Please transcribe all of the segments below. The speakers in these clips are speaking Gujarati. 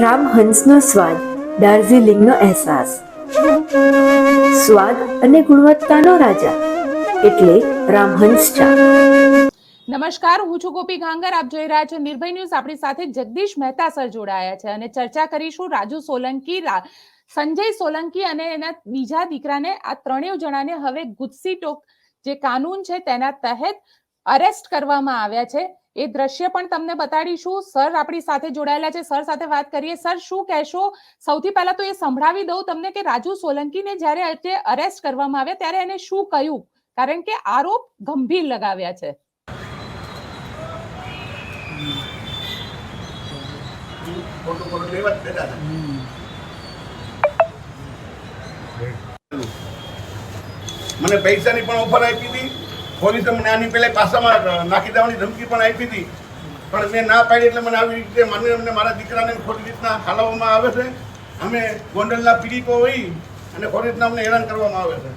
રામહંસનો સ્વાદ દાર્જિલિંગનો અહેસાસ. સ્વાદ અને ગુણવત્તાનો રાજા, એટલે રામહંસ ચા. નમસ્કાર, હું છું ગોપી ગાંગર આપ જોઈ રહ્યા છો નિર્ભય ન્યૂઝ. આપણી સાથે જગદીશ મહેતા સર જોડાયા છે અને ચર્ચા કરીશું રાજુ સોલંકી સંજય સોલંકી અને એના બીજા દીકરાને, આ ત્રણેય જણાને હવે ગુજસી ટોક જે કાનૂન છે તેના તહેત અરેસ્ટ કરવામાં આવ્યા છે. એ દ્રશ્ય પણ તમને બતાડીશું. સર આપણી સાથે જોડાયેલા છે. સર સાથે વાત કરીએ. સર, શું કહેશો? સૌથી પહેલા તો એ સંભળાવી દઉં તમને કે રાજુ સોલંકીને જ્યારે અરેસ્ટ કરવામાં આવ્યા, ત્યારે એને શું કહ્યું? કારણ કે આરોપ ગંભીર લગાવ્યા છે. મને પૈસાની પણ ઓફર આપી હતી. પોલીસે મને આની પહેલાં પાસામાં નાખી દેવાની ધમકી પણ આપી હતી. પણ મેં ના પાડી એટલે મને આવી રીતે મને અમને મારા દીકરાને ખોટી રીતના હાલવવામાં આવે છે. અમે ગોંડલના પીડિતો હોઈ અને ખોટી રીતના અમને હેરાન કરવામાં આવે છે.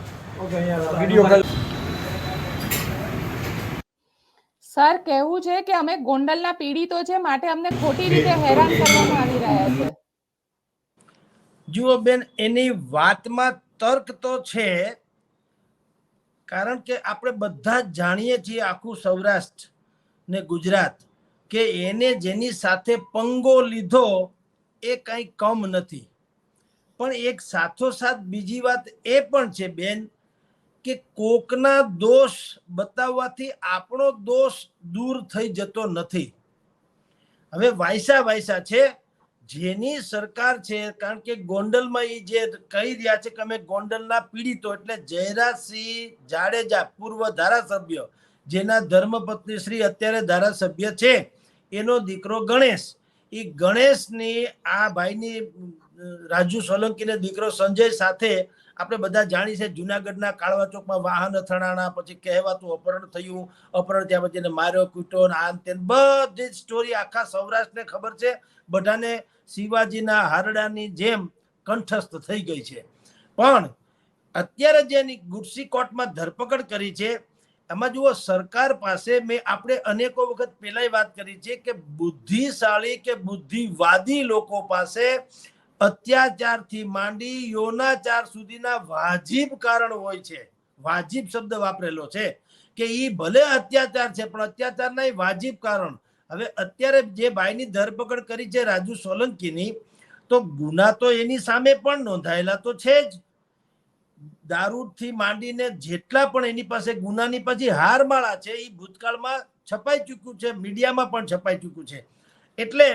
સર કહેવું છે કે અમે ગોંડલના પીડિતો છે માટે અમને ખોટી રીતે હેરાન કરવામાં આવી રહ્યા છે. જુઓ બેન એની વાતમાં તર્ક તો છે કારણ કે આપણે બધા જ જાણીએ છીએ આખું સૌરાષ્ટ્ર ને ગુજરાત કે એને જેની સાથે પંગો લીધો એ કંઈ કમ નથી. પણ એક સાથોસાથ બીજી વાત એ પણ છે, બેન, કે કોકના દોષ બતાવવાથી આપણો દોષ દૂર થઈ જતો નથી. હવે વાયસા વાયસા છે જેની સરકાર છે, કારણ કે ગોંડલમાં એ જે કહી રહ્યા છે કે અમે ગોંડલના પીડિતો એટલે જયરાજસિંહ જાડેજા, પૂર્વ ધારાસભ્ય, જેના ધર્મપત્ની શ્રી અત્યારે ધારાસભ્ય છે, એનો દીકરો ગણેશ. એ ગણેશની આ ભાઈની રાજુ સોલંકીને દીકરો સંજય સાથે આપણે બધા જાણી છે જુનાગઢના કાળવા ચોકમાં વાહન અથડાણા, પછી કહેવાતું અપહરણ થયું, અપહરણ ત્યાં પછી માર્યો કૂટો આન તેન બધી સ્ટોરી આખા સૌરાષ્ટ્રને ખબર છે. બધાને શિવાજીના હારડાની જેમ કંઠસ્થ થઈ ગઈ છે. પણ અત્યારે જેની ગુડસી કોર્ટમાં ધરપકડ કરી છે, એમાં જુઓ, સરકાર પાસે મેં આપણે અનેકો વખત પહેલાંય વાત કરી છે કે બુદ્ધિશાળી કે બુદ્ધિવાદી લોકો પાસે અત્યાચારથી માંડી યોનાચાર સુધીના વાજીબ કારણ હોય છે. વાજીબ શબ્દ વાપરેલો છે કે એ ભલે અત્યાચાર છે, પણ અત્યાચારના નહીં વાજીબ કારણ હવે અત્યારે જે ભાઈની ધરપકડ કરી છે રાજુ સોલંકીની, તો ગુના તો એની સામે પણ નોંધાયેલા તો છે જ. દારૂથી માંડીને જેટલા પણ એની પાસે ગુનાની પછી હારમાળા છે એ ભૂતકાળમાં છપાઈ ચૂક્યું છે, મીડિયામાં પણ છપાઈ ચૂક્યું છે. એટલે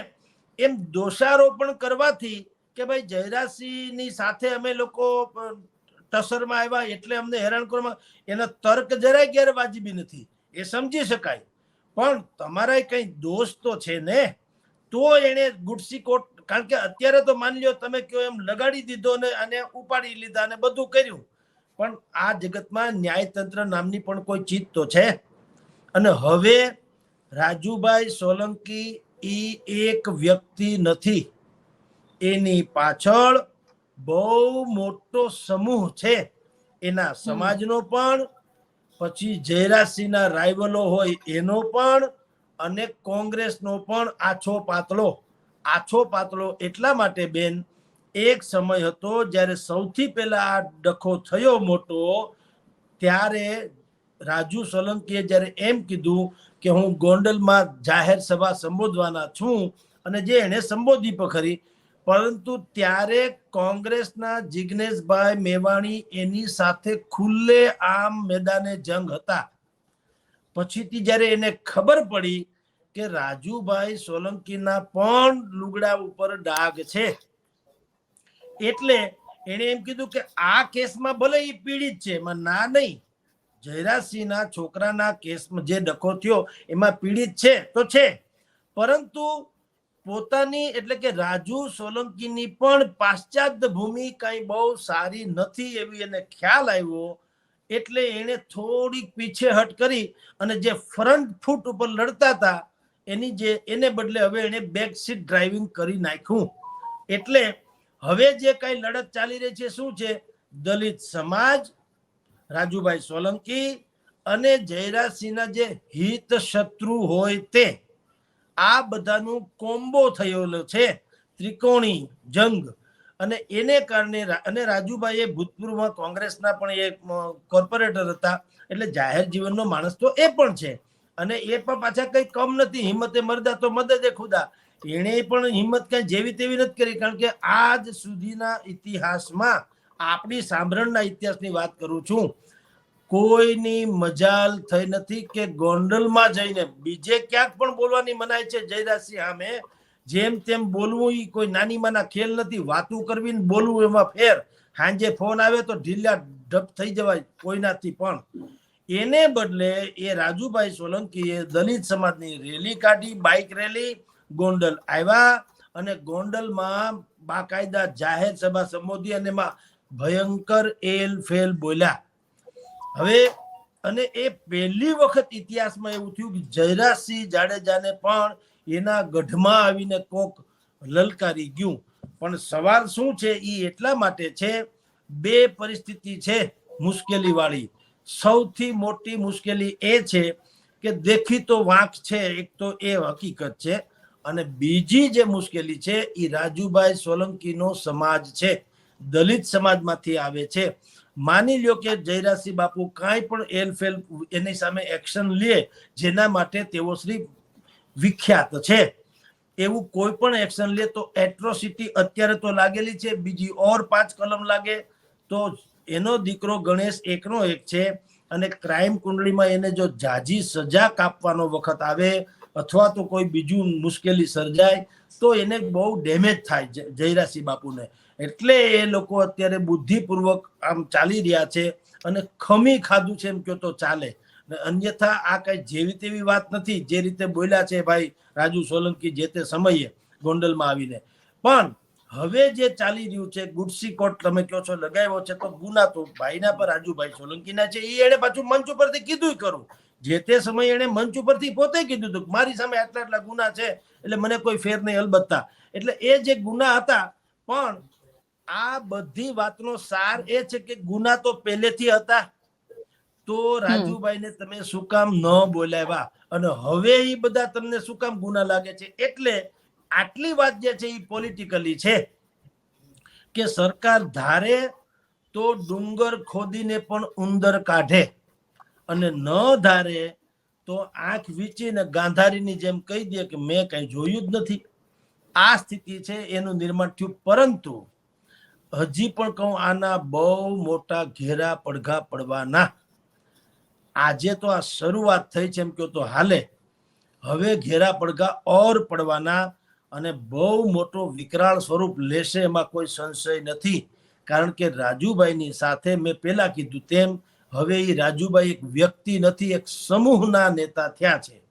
એમ દોષારોપણ કરવાથી કે ભાઈ જયરાજસિંહની સાથે અમે લોકો ટસરમાં આવ્યા એટલે અમને હેરાન કરવામાં, એનો તર્ક જરાય ગેરવાજબી નથી. એ સમજી શકાય. પણ તમારા કઈ દોષ છે ને? તો એને ગુડસી કોટ, કારણ કે અત્યારે તો માની લો તમે કયો એમ લગાડી દીધો ને અને ઉપાડી લીધા ને બધું કર્યું. પણ આ જગતમાં ન્યાયતંત્ર નામની પણ કોઈ ચીજ તો છે? અને હવે રાજુભાઈ સોલંકી ઈ એક વ્યક્તિ નથી. એની પાછળ બહુ મોટો સમૂહ છે. એના સમાજનો પણ પછી જયરાજસિંહના રાઇવલો હોય એનો પણ અને કોંગ્રેસનો પણ આછો પાતળો. આછો પાતળો એટલા માટે બેન, એક સમય હતો જ્યારે સૌથી પહેલા આ ડખો થયો મોટો, ત્યારે રાજુ સોલંકીએ જ્યારે એમ કીધું કે હું ગોંડલમાં જાહેર સભા સંબોધવાના છું અને જે એણે સંબોધી પણ ખરી પરંતુ ત્યારે કોંગ્રેસના જિગ્નેશભાઈ મેવાણી એની સાથે ખુલ્લે આમ મેદાને જંગ હતા. પછીથી જ્યારે એને ખબર પડી કે રાજુભાઈ સોલંકીના પણ લુગડા ઉપર ડાઘ છે, એટલે એણે એમ કીધું કે આ કેસમાં ભલે એ પીડિત છે, એમાં ના નહીં. જયરાજસિંહના છોકરાના કેસમાં જે ડખો થયો, એમાં પીડિત છે તો છે. પરંતુ પોતાની એટલે કે રાજુ સોલંકીની પણ પાશ્ચાત્ય ભૂમિ કઈ બહુ સારી નથી એવી એને ખ્યાલ આવ્યો, એટલે એને થોડીક પીછેહટ કરી અને જે ફ્રન્ટ ફૂટ ઉપર લડતા હતા, એની જે, એને બદલે હવે એને બેક સીટ ડ્રાઇવિંગ કરી નાખ્યું. એટલે હવે જે કઈ લડત ચાલી રહી છે શું છે? દલિત સમાજ, રાજુભાઈ સોલંકી અને જયરાજસિંહના જે હિત શત્રુ હોય તે. આ બધાનું કોમ્બો થયેલો છે ત્રિકોણી જંગ. અને એને કારણે અને રાજુભાઈ એ ભૂતપૂર્વમાં કોંગ્રેસના પણ એક કોર્પોરેટર હતા. એટલે જાહેર જીવનનો માણસ તો એ પણ છે. અને એ પણ પાછા કઈ કમ નથી. હિંમતે મરદા તો મદદે ખુદા. એણે પણ હિંમત કઈ જેવી તેવી નથી કરી. કારણ કે આજ સુધીના ઇતિહાસમાં આપણી સાંભળણના ઇતિહાસની વાત કરું છું. કોઈની મજાલ થઈ નથી કે ગોંડલમાં જઈને. બીજે ક્યાંક પણ બોલવાની મનાય છે જયરાજસિંહ સામે. જેમ તેમ બોલવું એ કોઈ નાની માના ખેલ નથી. વાતું કરવી ને બોલવું એમાં ફેર. સાંજે ફોન આવે તો ઢીલા ઢપ થઈ જવાય કોઈનાથી પણ. એને બદલે એ રાજુભાઈ સોલંકીએ દલિત સમાજની રેલી કાઢી, બાઇક રેલી, ગોંડલ આવ્યા અને ગોંડલમાં બાકાયદા જાહેર સભા સંબોધી અને એમાં ભયંકર એલ ફેલ બોલ્યા. હવે, અને એ પહેલી વખત ઇતિહાસમાં એવું થયું કે જયરાજસિંહ જાડેજાને પણ એના ગઢમાં આવીને કોક લલકારી ગયું. પણ સવાલ શું છે? એ એટલા માટે છે, બે પરિસ્થિતિ છે મુશ્કેલી વાળી. સૌથી મોટી મુશ્કેલી એ છે કે દેખીતો વાંક છે, એક તો એ હકીકત છે. અને બીજી જે મુશ્કેલી છે એ રાજુભાઈ સોલંકીનો સમાજ છે. દલિત સમાજમાંથી આવે છે. માની લ્યો કે જયરાજસિંહ બાપુ કાંઈ પણ એલફેલ એની સામે એક્શન લે, જેના માટે તેઓ શ્રી વિખ્યાત છે. એવું કોઈ પણ એક્શન લે તો એટ્રોસિટી અત્યારે તો લાગેલી છે, બીજી ઓર પાંચ કલમ લાગે. તો એનો દીકરો ગણેશ એકનો એક છે અને ક્રાઇમ કુંડળીમાં એને જો જાજી સજા કાપવાનો વખત આવે અથવા તો કોઈ બીજું મુશ્કેલી સર્જાય, તો એને બહુ ડેમેજ થાય જ- જયરાજસિંહ બાપુને. એટલે એ લોકો અત્યારે બુદ્ધિપૂર્વક આમ ચાલી રહ્યા છે અને ખમી ખાધું છે એમ કહો તો ચાલે. અન્યથા આ કઈ જેવી તેવી વાત નથી જે રીતે બોલ્યા છે ભાઈ રાજુ સોલંકી જે તે સમયે ગોંડલમાં આવીને. પણ હવે જે ચાલી રહ્યું છે, ગુડસી કોટ તમે કહો છો, લગાવ્યો છે, તો ગુના તો ભાઈના પર રાજુભાઈ સોલંકીના છે એ એને પાછું મંચ ઉપરથી કીધું કરું જે તે સમયે એને મંચ ઉપરથી પોતે કીધું હતું મારી સામે આટલા આટલા ગુના છે, એટલે મને કોઈ ફેર નહીં અલબત્તા. એટલે એ જે ગુના હતા, પણ આ બધી વાતનો સાર એ છે કે ગુના તો પહેલેથી હતા. તો રાજુભાઈને તમે શું કામ ન બોલાવ્યા? અને હવે એ બધા તમને શું કામ ગુના લાગે છે? એટલે આટલી વાત જે છે એ પોલિટિકલી છે કે સરકાર ધારે તો ડુંગર ખોદીને પણ ઉંદર કાઢે અને ન ધારે તો આંખ વીંચીને ગાંધારીની જેમ કહી દે કે મેં કઈ જોયું જ નથી. આ સ્થિતિ છે એનું નિર્માણ થયું, પરંતુ હજી પણ કહું આના બહુ મોટા ઘેરા પડઘા પડવાના. આજે તો આ શરૂઆત થઈ છે એમ કહો તો હાલે. હવે ઘેરા પડઘા ઓર પડવાના અને બહુ મોટો વિકરાળ સ્વરૂપ લેશે એમાં કોઈ સંશય નથી. કારણ કે રાજુભાઈની સાથે મેં પહેલા કીધું તેમ, હવે એ રાજુભાઈ એક વ્યક્તિ નથી, એક સમૂહના નેતા થયા છે.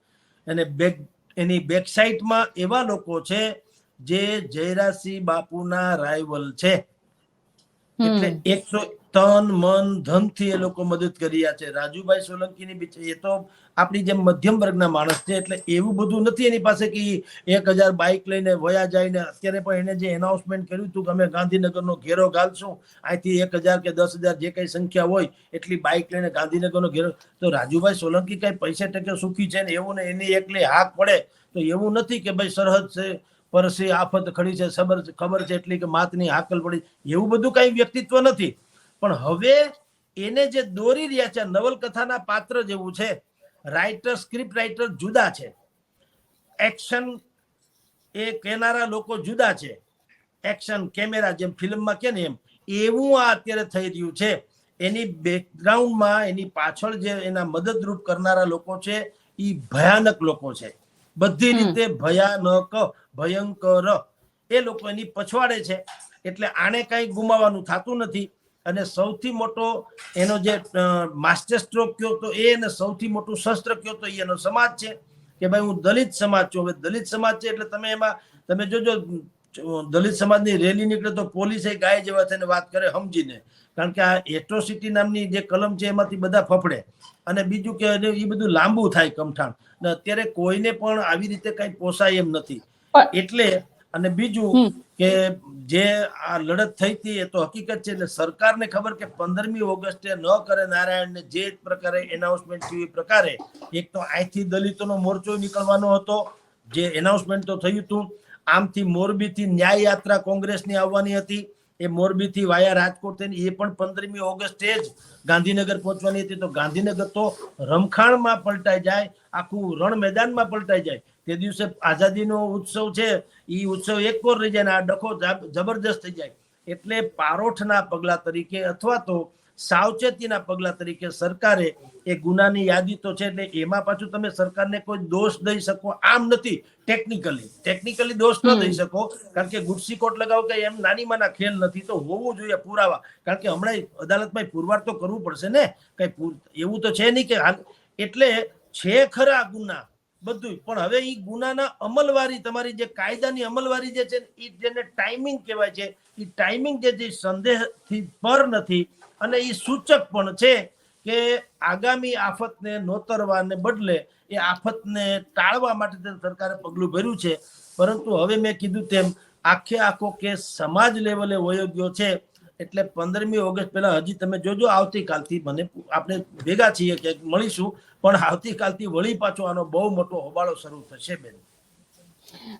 અને બેક, એની બેકસાઇટમાં એવા લોકો છે જે જયરાસિંહ બાપુના રાઇવલ છે. એટલે એકસો તન મન ધનથી એ લોકો મદદ કરી રહ્યા છે. રાજુભાઈ સોલંકીની બીચ એ તો આપણી જેમ મધ્યમ વર્ગના માણસ છે એટલે એવું બધું નથી એની પાસે કે એક હજાર બાઇક લઈને વયા જાય ને અત્યારે પણ એને જે એનાઉન્સમેન્ટ કર્યું હતું કે અમે ગાંધીનગરનો ઘેરો ગાલશું અહીંથી એક હજાર કે દસ હજાર જે કઈ સંખ્યા હોય એટલી બાઇક લઈને ગાંધીનગરનો ઘેરો. તો રાજુભાઈ સોલંકી કઈ પૈસે ટકે સુખી છે ને એવું ને એની એકલી હાક પડે તો એવું નથી કે ભાઈ સરહદ છે પરસી આફત ખડી છે સબર ખબર છે એટલી કે માતની હાકલ પડી. એવું બધું કઈ વ્યક્તિત્વ નથી. પણ હવે એને જે દોરી રહ્યા છે નવલકથાના પાત્ર જેવું છે રાઇટર સ્ક્રિપ્ટ રાઇટર જુદા છે. એક્શન એ કહેનારા લોકો જુદા છે. એક્શન કેમેરા જેમ ફિલ્મમાં કે ને એમ એવું આ અત્યારે થઈ રહ્યું છે. એની બેકગ્રાઉન્ડમાં એની પાછળ જે એના મદદરૂપ કરનારા લોકો છે એ ભયાનક લોકો છે. બધી રીતે ભયાનક ભયંકર. એ લોકો એની પછવાડે છે. એટલે આને કઈ ગુમાવવાનું થતું નથી. અને સૌથી મોટો એનો જે માસ્ટર સ્ટ્રોક કયો તો એ અને સૌથી મોટું શસ્ત્ર કયો તો એનો સમાજ છે. કે ભાઈ હું દલિત સમાજ છું. હવે દલિત સમાજ છે એટલે તમે એમાં, તમે જોજો, દલિત સમાજની રેલી નીકળે તો પોલીસે ગાય જેવા થઈને વાત કરે સમજીને. કારણ કે આ એટ્રોસિટી નામની જે કલમ છે એમાંથી બધા ફફડે. અને બીજું કે એ બધું લાંબુ થાય કમઠાણ. ને અત્યારે કોઈને પણ આવી રીતે કઈ પોસાય એમ નથી. એટલે અને બીજું કે જે આ લડત થઈ હતી એ તો હકીકત છે એટલે સરકારને ખબર કે પંદરમી ઓગસ્ટે ન કરે નારાયણને જે પ્રકારે એનાઉન્સમેન્ટ થયું એ પ્રકારે એક તો અહીંથી દલિતોનો મોરચો નીકળવાનો હતો જે એનાઉન્સમેન્ટ તો થયું હતું આમથી મોરબીથી ન્યાય યાત્રા કોંગ્રેસની આવવાની હતી એ મોરબીથી વાયા રાજકોટ થઈને એ પણ પંદરમી ઓગસ્ટે જ ગાંધીનગર પહોંચવાની હતી તો ગાંધીનગર તો રમખાણમાં પલટાઈ જાય આખું રણ મેદાનમાં પલટાઈ જાય તે દિવસે આઝાદીનો ઉત્સવ છે એ ઉત્સવ એક કોર રહી જાય ને આ ડખો જબ- જબરજસ્ત થઈ જાય. એટલે પારોઠના પગલા તરીકે અથવા તો સાવચેતીના પગલા તરીકે સરકારે એ ગુનાની યાદી તો છે એટલે એમાં પાછું તમે સરકારને કોઈ દોષ દઈ શકો આમ નથી ટેકનિકલી ટેકનિકલી દોષ ન દઈ શકો કારણ કે ગુડસી કોટ લગાવ કે એમ નાની માના ખેલ નથી તો હોવું જોઈએ પુરાવા. કારણ કે હમણાં અદાલતમાં પુરવાર તો કરવું પડશે ને કઈ એવું તો છે નહીં કે એટલે છે ખરા ગુના. બધું પણ હવે એ ગુનાના અમલવારી, તમારી જે કાયદાની અમલવારી જે છે એ જેને ટાઈમિંગ કહેવાય છે એ ટાઈમિંગ જે સંદેહથી પર નથી. અને એ સૂચક પણ છે કે આગામી આફતને નોતરવાને બદલે એ આફતને ટાળવા માટે સરકારે પગલું ભર્યું છે. પરંતુ હવે મેં કીધું તેમ, આખે આખો કેસ સમાજ લેવલે વયો ગયો છે. એટલે પંદરમી ઓગસ્ટ પહેલા હજી તમે જોજો, આવતીકાલથી મને આપણે ભેગા છીએ કે મળીશું, પણ આવતીકાલથી વળી પાછો આનો બહુ મોટો હોબાળો શરૂ થશે બેન.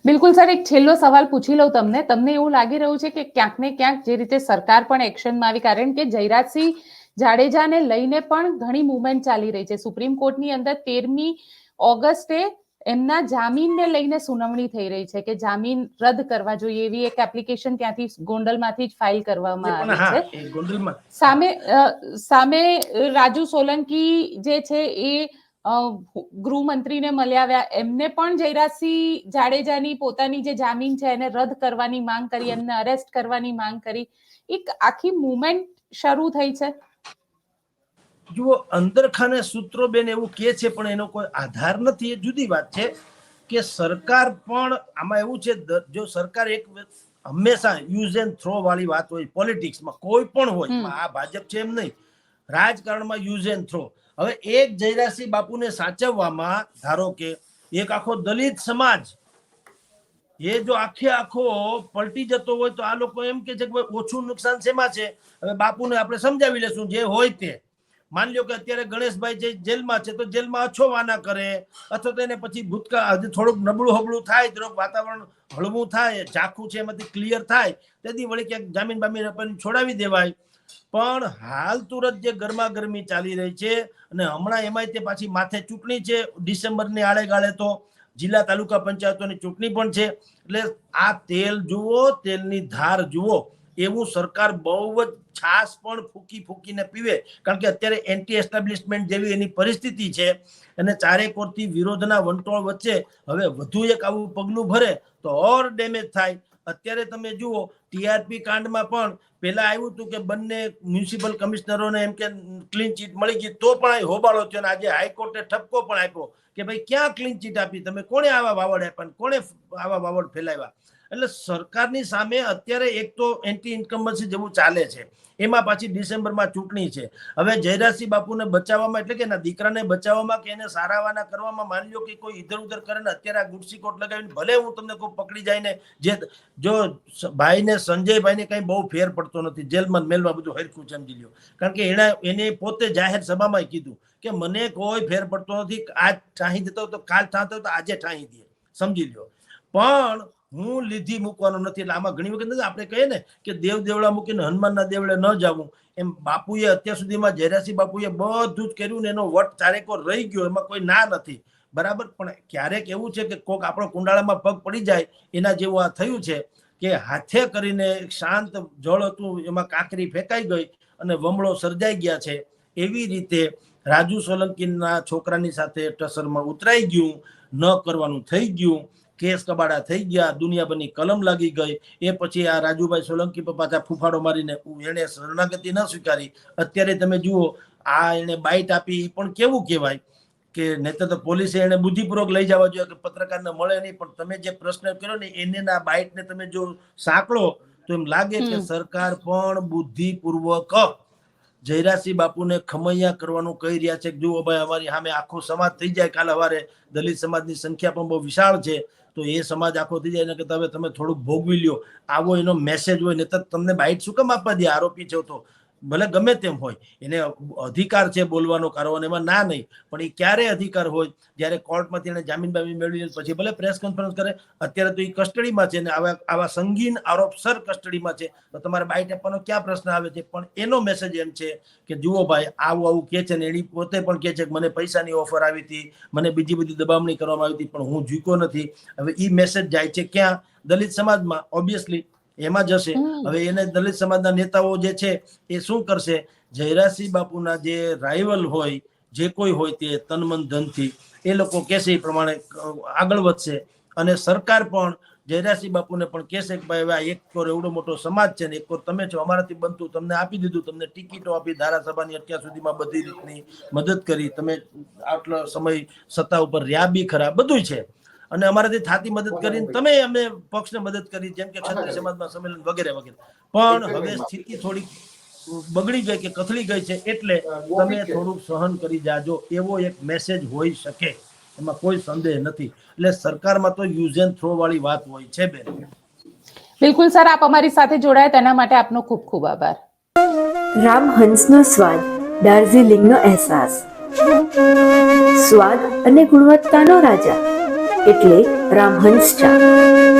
બિલકુલ સર, એક છેલ્લો સવાલ પૂછી લઉં તમને. તમને એવું લાગી રહ્યું છે કે ક્યાંક ને ક્યાંક જે રીતે સરકાર પણ એક્શનમાં આવી, કારણ કે જયરાજસિંહ જાડેજાને લઈને પણ ઘણી મુવમેન્ટ ચાલી રહી છે. સુપ્રીમ કોર્ટની અંદર તેરમી ઓગસ્ટે એમના જામીનને લઈને સુનાવણી થઈ રહી છે કે જામીન રદ કરવા જોઈએ એવી એક એપ્લિકેશન ત્યાંથી ગોંડલમાંથી જ ફાઇલ કરવામાં આવી છે. સામે સામે રાજુ સોલંકી જે છે એ ગૃહમંત્રીને મળ્યા આવ્યા. એમને પણ જયરાજસિંહ જાડેજાની પોતાની જે જામીન છે એને રદ કરવાની માંગ કરી એમને અરેસ્ટ કરવાની માંગ કરી. એક આખી મુવમેન્ટ શરૂ થઈ છે. જુઓ અંદરખાને સૂત્રો બેન એવું કે છે પણ એનો કોઈ આધાર નથી. એ જુદી વાત છે કે સરકાર પણ આમાં એવું છે જો સરકાર એક હંમેશા યુઝ એન્ડ થ્રો વાળી વાત હોય પોલિટિક્સમાં કોઈ પણ હોય આ ભાજપ છે એમ નહીં રાજકારણમાં યુઝ એન્ડ થ્રો. હવે એક જયરાજસિંહ બાપુને સાચવવામાં ધારો કે એક આખો દલિત સમાજ એ જો આખે આખો પલટી જતો હોય તો આ લોકો એમ કે છે કે ઓછું નુકસાન શેમાં છે? હવે બાપુને આપણે સમજાવી લેશું જે હોય તે. માની લ્યો કે અત્યારે ગણેશભાઈ જે જેલમાં છે તો જેલમાં અછોવાના કરે, અથવા તો એને પછી ભૂતકાળ થોડુંક નબળું હબળું થાય, થોડુંક વાતાવરણ હળવું થાય ઝાખું છે, એમાંથી ક્લિયર થાય તેથી વળી ક્યાંક જામીન બામીન આપણને છોડાવી દેવાય. પણ હાલ તુરત જે ગરમા ગરમી ચાલી રહી છે અને હમણાં એમાંય તે પાછી માથે ચૂંટણી છે, ડિસેમ્બરની આડે ગાળે તો જિલ્લા તાલુકા પંચાયતોની ચૂંટણી પણ છે. એટલે આ તેલ જુઓ, તેલની ધાર જુઓ. એવું સરકાર બહુ જ છાસ પણ ફૂકી ફૂકીને પીવે. કારણ કે અત્યારે એન્ટી એસ્ટાબ્લિશમેન્ટ જેવી એની પરિસ્થિતિ છે અને ચારે કોરથી વિરોધના વંટોળ વચ્ચે હવે વધુ એક આવું પગલું ભરે તો ઓર ડેમેજ થાય. અત્યારે તમે જુઓ ટીઆરપી કાંડમાં પણ પેલા આવ્યું હતું કે બંને મ્યુનિસિપલ કમિશનરોને એમ કે ક્લીન ચીટ મળી ગઈ તો પણ અહીં હોબાળો થયો આજે હાઈકોર્ટે ઠપકો પણ આપ્યો કે ભાઈ ક્યાં ક્લીન ચીટ આપી? તમે કોણે આવા વાવડ આપ્યા કોણે આવા વાવડ ફેલાવ્યા? એટલે સરકારની સામે અત્યારે એક તો એન્ટી ઇન્કમ્બન્સી જેવું ચાલે છે. એમાં પાછી ડિસેમ્બરમાં ચૂંટણી છે. હવે જયરાજસિંહ બાપુને બચાવવામાં એટલે કે એના દીકરાને બચાવવામાં કે એને સારાવાના કરવામાં માની લો કે કોઈ ઇધર ઉધર કરે ને અત્યારે આ ગુડસી કોટ લગાવીને ભલે હું તમને કોઈ પકડી જાય ને જે જો ભાઈને સંજયભાઈને કંઈ બહુ ફેર પડતો નથી. જેલમાં મેલમાં બધું હરખું સમજી લ્યો. કારણ કે એણે એને પોતે જાહેર સભામાં કીધું કે મને કોઈ ફેર પડતો નથી. આજ ઠાહી દેતો તો કાલ ઠાતો તો આજે ઠાહી દે. સમજી લ્યો. પણ હું લીધી મૂકવાનો નથી. એટલે આમાં ઘણી વખત આપણે કહીએ ને કે દેવ દેવડા મૂકીને હનુમાનના દેવળે ન જવું. એમ બાપુએ અત્યાર સુધીમાં જયરાસિંહ બાપુએ બધું જ કર્યું ને એનો વટ ચારેકો રહી ગયો, એમાં કોઈ ના નથી. બરાબર? પણ ક્યારેક એવું છે કે કોક આપણો કુંડાળામાં પગ પડી જાય, એના જેવું આ થયું છે કે હાથે કરીને એક શાંત જળ હતું, એમાં કાંકરી ફેંકાઈ ગઈ અને વમળો સર્જાઈ ગયા છે. એવી રીતે રાજુ સોલંકીના છોકરાની સાથે ટસરમાં ઉતરાઈ ગયું, ન કરવાનું થઈ ગયું. કેસ કબાડા થઈ ગયા દુનિયાભરની કલમ લાગી ગઈ. એ પછી આ રાજુભાઈ સોલંકી પર પાછા ફૂફાડો મારીને એને શરણાગતિ ન સ્વીકારી. અત્યારે તમે જુઓ આ એને બાઇટ આપી પણ કેવું કહેવાય કે નહીતર તો પોલીસે એને બુદ્ધિપૂર્વક લઈ જવા જોઈએ કે પત્રકારને મળે નહીં. પણ તમે જે પ્રશ્ન કર્યો ને એને ના બાઇટને તમે જો સાંકળો તો એમ લાગે કે સરકાર પણ બુદ્ધિપૂર્વક જયરાસિંહ બાપુને ખમૈયા કરવાનું કહી રહ્યા છે જુઓ ભાઈ, અમારી સામે આખો સમાજ થઈ જાય કાલ સવારે. દલિત સમાજની સંખ્યા પણ બહુ વિશાળ છે. તો એ સમાજ આખો થઈ જાય ને કે તમે તમે થોડુંક ભોગવી લ્યો. આવો એનો મેસેજ હોય ને તો તમને બાઇટ શું કેમ આપવા દે? આરોપી છો તો. ભલે ગમે તેમ હોય, એને અધિકાર છે બોલવાનો, કરવાનો, એમાં ના નહીં, પણ એ ક્યારે અધિકાર હોય? જ્યારે કોર્ટમાંથી એને જામીન બામીન મેળવી પછી ભલે પ્રેસ કોન્ફરન્સ કરે, અત્યારે તો એ કસ્ટડીમાં છે ને આવા આવા સંગીન આરોપસર કસ્ટડીમાં છે, તો તમારે બાઇટ આપવાનો ક્યાં પ્રશ્ન આવે છે? પણ એનો મેસેજ એમ છે કે, જુઓ ભાઈ, આવું આવું કે છે ને, એની પોતે પણ કે છે કે, મને પૈસાની ઓફર આવી હતી, મને બીજી બધી દબામણી કરવામાં આવી હતી, પણ હું ઝૂક્યો નથી. હવે એ મેસેજ જાય છે ક્યાં? દલિત સમાજમાં ઓબ્વિયસલી એમાં જશે. હવે એને દલિત સમાજના નેતાઓ જે છે એ શું કરશે? જયરાસિંહ બાપુના જે રાઇવલ હોય જે કોઈ હોય તે તનમન ધનથી એ લોકો કહેશે એ પ્રમાણે આગળ વધશે. અને સરકાર પણ જયરાસિંહ બાપુને પણ કહેશે કે ભાઈ હવે આ એક કોર એવડો મોટો સમાજ છે ને એક કોર તમે છો અમારાથી બનતું તમને આપી દીધું તમને ટિકિટો આપી ધારાસભાની અત્યાર સુધીમાં બધી રીતની મદદ કરી તમે આટલો સમય સત્તા ઉપર રહ્યા બી ખરા બધું છે. અને અમારાથી થાતી મદદ કરીને તમે અમે પક્ષને મદદ કરી જેમ કે ક્ષત્રિય સમાજમાં સંમેલન વગેરે વગેરે. પણ હવે સ્થિતિ થોડી બગડી ગઈ કે કથળી ગઈ છે એટલે તમે થોડુંક સહન કરી જાજો. એવો એક મેસેજ હોઈ શકે. એમાં કોઈ સંદેહ નથી. એટલે સરકારમાં તો યુઝ એન્ડ થ્રો વાળી વાત હોય છે બેન. બિલકુલ સર આપ અમારી સાથે જોડાયા. તેના માટે આપનો ખૂબ ખૂબ આભાર. રામહંસનો સ્વાદ દાર્જિલિંગનો અહેસાસ. સ્વાદ અને ગુણવત્તાનો રાજા. એટલે બ્રાહ્મણ ચા